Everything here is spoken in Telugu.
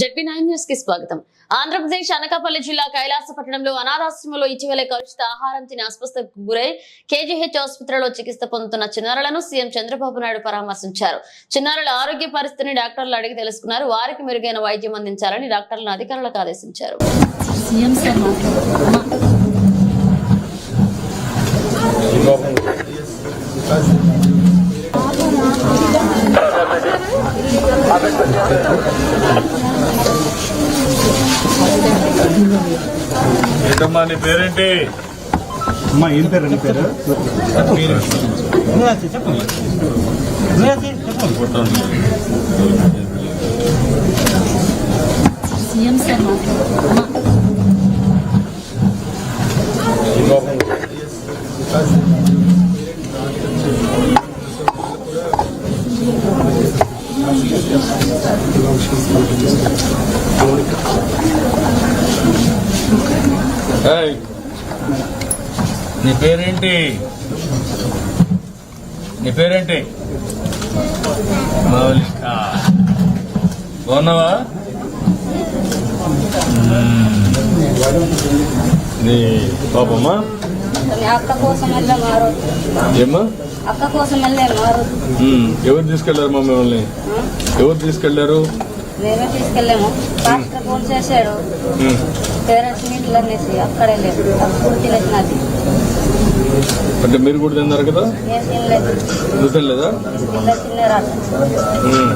జడ్పీ నైన్ న్యూస్కి స్వాగతం. ఆంధ్రప్రదేశ్ అనకాపల్లి జిల్లా కైలాసపట్నంలో అనాథాశ్రమంలో ఇటీవల కలుషిత ఆహారం తిని అస్వస్థకు గురై కేజీహెచ్ ఆసుపత్రిలో చికిత్స పొందుతున్న చిన్నారులను సీఎం చంద్రబాబు నాయుడు పరామర్శించారు. చిన్నారుల ఆరోగ్య పరిస్థితిని డాక్టర్లు అడిగి తెలుసుకున్నారు. వారికి మెరుగైన వైద్యం అందించాలని డాక్టర్లను అధికారులకు ఆదేశించారు. ఏంటమ్మా నీ పేరేంటి? అమ్మా ఏం పేరు? నీ పేరు? నువ్వే చెప్పు. నువ్వే చెప్పు. సీఎం సార్ మాట్లాడు. నీ పేరేంటి? నీ పేరేంటి? మౌలిక. బాగున్నావా. నీ పాపమ్మా? ఏమ్మా. ఎవరు తీసుకెళ్ళారు మా మిమ్మల్ని? ఎవరు తీసుకెళ్ళారు? మేమే తీసుకెళ్ళాము. పాస్టర్ ఫోన్ చేశాడు. పేరెంట్స్ మీట్లు అనేసి అక్కడే లేదు. అప్పుడు తినేసినది అంటే మీరు కూడా తిన్నారు కదా? తినలేదు తినలేదా. మ్మ్.